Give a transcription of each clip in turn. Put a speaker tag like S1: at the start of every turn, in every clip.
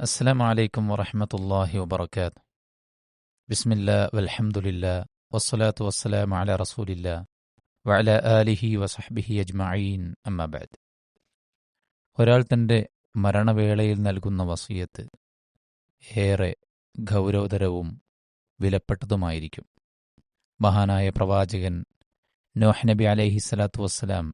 S1: السلام عليكم ورحمة الله وبركاته بسم الله والحمد لله والصلاة والسلام على رسول الله وعلى آله وصحبه أجمعين أما بعد ഒരാൾ തൻ്റെ മരണവേളയിൽ നൽകുന്ന വസീയത്ത് ഏറെ ഗൗരവതരവും വിലപ്പെട്ടതുമായിരിക്കും മഹാനായ പ്രവാചകൻ നോഹ് നബി അലൈഹി സ്വലാത്തു വസ്സലാം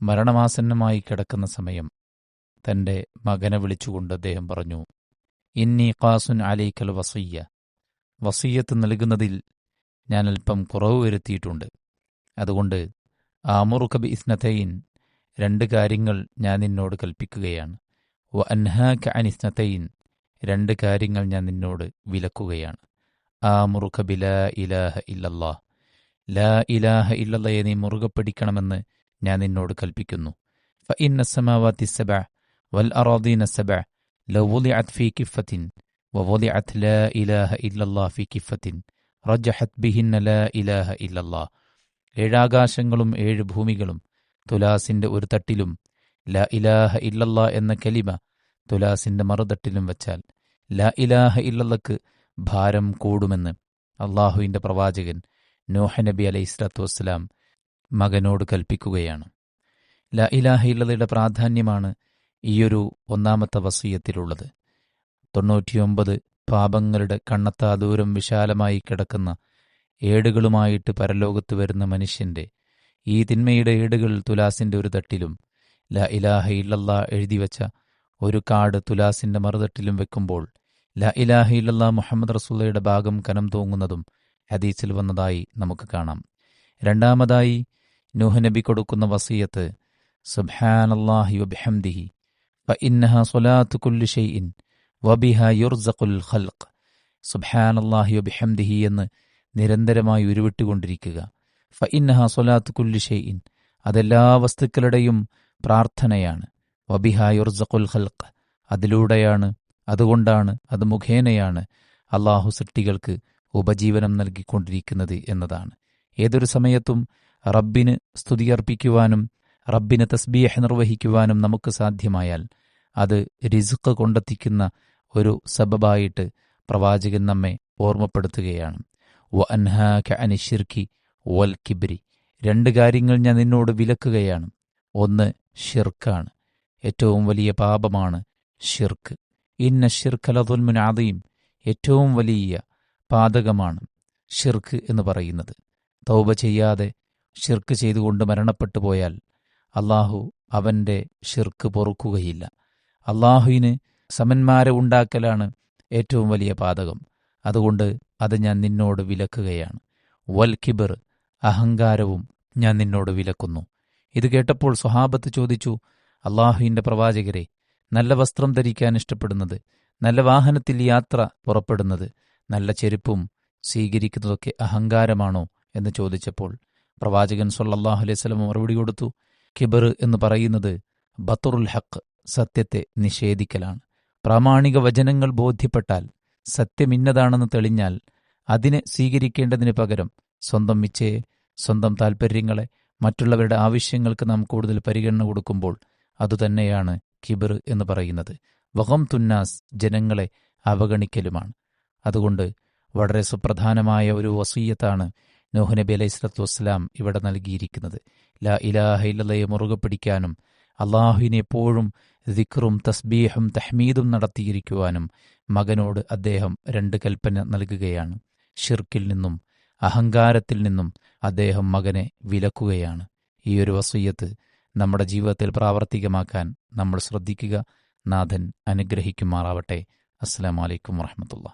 S1: മരണമാസന്നമായി കിടക്കുന്ന സമയം തന്റെ മകനെ വിളിച്ചുകൊണ്ട് അദ്ദേഹം പറഞ്ഞു ഇന്നി ഖാസുൻ അലൈക്കൽ വസയ്യ വസീയത്ത് നൽകുന്നതിൽ ഞാൻ അല്പം കുറവ് വരുത്തിയിട്ടുണ്ട്. അതുകൊണ്ട് ആമുറുഖബ് ഇസ്നതയിൻ രണ്ട് കാര്യങ്ങൾ ഞാൻ നിന്നോട് കൽപ്പിക്കുകയാണ്. വ അൻഹാഖ അൻ ഇസ്നതയിൻ രണ്ട് കാര്യങ്ങൾ ഞാൻ നിന്നോട് വിലക്കുകയാണ്. ആമുറുഖ ബിലാ ഇലാഹ ഇല്ലല്ലാ ലാ ഇലാഹ ഇല്ലല്ലയെ നീ മുറുകെ പിടിക്കണമെന്ന് ഞാൻ നിന്നോട് കൽപ്പിക്കുന്നു. ഫ ഇന്ന സമാവാത്തി والأراضين السبع لو وضعت في كفة ووضعت لا إله إلا الله في كفة رجحت بهن لا إله إلا الله ഏഴാകാശങ്ങളും ഏഴ് ഭൂമികളും തുലാസിന്റെ ഒരു തട്ടിലും ലാ ഇലാഹ ഇല്ലല്ല എന്ന കലിമ തുലാസിന്റെ മറുതട്ടിലും വച്ചാൽ ലാ ഇലാഹ ഇല്ലല്ലക്ക് ഭാരം കൂടുമെന്ന് അള്ളാഹുവിന്റെ പ്രവാചകൻ നോഹ നബി അലൈഹി സ്വലാത്തു വസ്സലാം മകനോട് കൽപ്പിക്കുകയാണ് ലാ ഇലാഹ ഇല്ലതയുടെ പ്രാധാന്യമാണ് ഈയൊരു ഒന്നാമത്തെ വസീയത്തിലുള്ളത്. തൊണ്ണൂറ്റിയൊമ്പത് പാപങ്ങളുടെ കണ്ണത്താ ദൂരം വിശാലമായി കിടക്കുന്ന ഏടുകളുമായിട്ട് പരലോകത്ത് വരുന്ന മനുഷ്യന്റെ ഈ തിന്മയുടെ ഏടുകൾ തുലാസിന്റെ ഒരു തട്ടിലും ല ഇലാഹ ഇല്ലല്ല എഴുതിവച്ച ഒരു കാട് തുലാസിന്റെ മറുതട്ടിലും വെക്കുമ്പോൾ ല ഇലാഹ ഇല്ലല്ല മുഹമ്മദ് റസൂലയുടെ ഭാഗം കനം തൂങ്ങുന്നതും ഹദീസിൽ വന്നതായി നമുക്ക് കാണാം. രണ്ടാമതായി നൂഹ് നബി കൊടുക്കുന്ന വസീയത്ത് സുബ്ഹാനല്ലാഹി വബിഹംദിഹി فإنها صلاة كل شيء وبها يرزق الخلق സുബ്ഹാനല്ലാഹി വബിഹംദിഹി എന്ന് നിരന്തരമായി ഉരുവിട്ടുകൊണ്ടിരിക്കുക ഫഇന്നഹ സ്വലാത്ത് കുല്ലി ഷെയ്ഇൻ അതെല്ലാ വസ്തുക്കളുടെയും പ്രാർത്ഥനയാണ് വബിഹ യുർസഖുൽ ഖൽഖ് അതിലൂടെയാണ് അതുകൊണ്ടാണ് അത് മുഖേനയാണ് അള്ളാഹു സൃഷ്ടികൾക്ക് ഉപജീവനം നൽകിക്കൊണ്ടിരിക്കുന്നത് എന്നതാണ് ഏതൊരു സമയത്തും റബ്ബിന് സ്തുതിയർപ്പിക്കുവാനും റബ്ബിന് തസ്ബീഹ് നിർവഹിക്കുവാനും നമുക്ക് സാധ്യമായാൽ അത് റിസുക്ക് കൊണ്ടെത്തിക്കുന്ന ഒരു സബബായിട്ട് പ്രവാചകൻ നമ്മെ ഓർമ്മപ്പെടുത്തുകയാണ്. വ അനിഷിർക്കി വൽ കിബ്രി. രണ്ട് കാര്യങ്ങൾ ഞാൻ നിന്നോട് വിലക്കുകയാണ്. ഒന്ന് ഷിർക്കാണ് ഏറ്റവും വലിയ പാപമാണ് ഷിർക്ക് ഇന്ന ഷിർഖലതുൽമുൻ ആദയും ഏറ്റവും വലിയ പാതകമാണ് ഷിർക്ക് എന്ന് പറയുന്നത്. തൗബ ചെയ്യാതെ ഷിർക്ക് ചെയ്തുകൊണ്ട് മരണപ്പെട്ടു പോയാൽ അള്ളാഹു അവന്റെ ഷിർക്ക് പൊറുക്കുകയില്ല. അള്ളാഹുവിന് സമന്മാരെ ഉണ്ടാക്കലാണ് ഏറ്റവും വലിയ പാതകം. അതുകൊണ്ട് അത് ഞാൻ നിന്നോട് വിലക്കുകയാണ്. വൽ കിബർ അഹങ്കാരവും ഞാൻ നിന്നോട് വിലക്കുന്നു. ഇത് കേട്ടപ്പോൾ സ്വഹാബത്ത് ചോദിച്ചു അള്ളാഹുവിന്റെ പ്രവാചകരെ നല്ല വസ്ത്രം ധരിക്കാൻ ഇഷ്ടപ്പെടുന്നത് നല്ല വാഹനത്തിൽ യാത്ര പുറപ്പെടുന്നത് നല്ല ചെരുപ്പും സ്വീകരിക്കുന്നതൊക്കെ അഹങ്കാരമാണോ? എന്ന് ചോദിച്ചപ്പോൾ പ്രവാചകൻ സൊല്ലാഹു അലൈഹി സ്വലം മറുപടി കൊടുത്തു കിബർ എന്ന് പറയുന്നത് ബത്തറുൽ ഹക്ക് സത്യത്തെ നിഷേധിക്കലാണ്. പ്രാമാണിക വചനങ്ങൾ ബോധ്യപ്പെട്ടാൽ സത്യമിന്നതാണെന്ന് തെളിഞ്ഞാൽ അതിനെ സ്വീകരിക്കേണ്ടതിന് പകരം സ്വന്തം മിച്ചയെ സ്വന്തം താൽപ്പര്യങ്ങളെ മറ്റുള്ളവരുടെ ആവശ്യങ്ങൾക്ക് നാം കൂടുതൽ പരിഗണന കൊടുക്കുമ്പോൾ അതുതന്നെയാണ് കിബർ എന്ന് പറയുന്നത്. വഹം തുന്നാസ് ജനങ്ങളെ അവഗണിക്കലുമാണ്. അതുകൊണ്ട് വളരെ സുപ്രധാനമായ ഒരു വസീയത്താണ് നോഹ് നബി അലൈഹി സ്വലത്തു വസ്സലാം ഇവിടെ നൽകിയിരിക്കുന്നത്. ലാ ഇലാഹ ഇല്ലയെ മുറുകെ പിടിക്കാനും അള്ളാഹുവിനെ എപ്പോഴും ദിക്റും തസ്ബീഹും തഹ്മീദും നടത്തിയിരിക്കുവാനും മകനോട് അദ്ദേഹം രണ്ട് കൽപ്പന നൽകുകയാണ്. ഷിർക്കിൽ നിന്നും അഹങ്കാരത്തിൽ നിന്നും അദ്ദേഹം മകനെ വിലക്കുകയാണ്. ഈ ഒരു വസൂയത്ത് നമ്മുടെ ജീവിതത്തിൽ പ്രാവർത്തികമാക്കാൻ നമ്മൾ ശ്രദ്ധിക്കുക. നാഥൻ അനുഗ്രഹിക്കുമാറാവട്ടെ. അസ്സാം വലൈക്കും വാഹമത്തുള്ള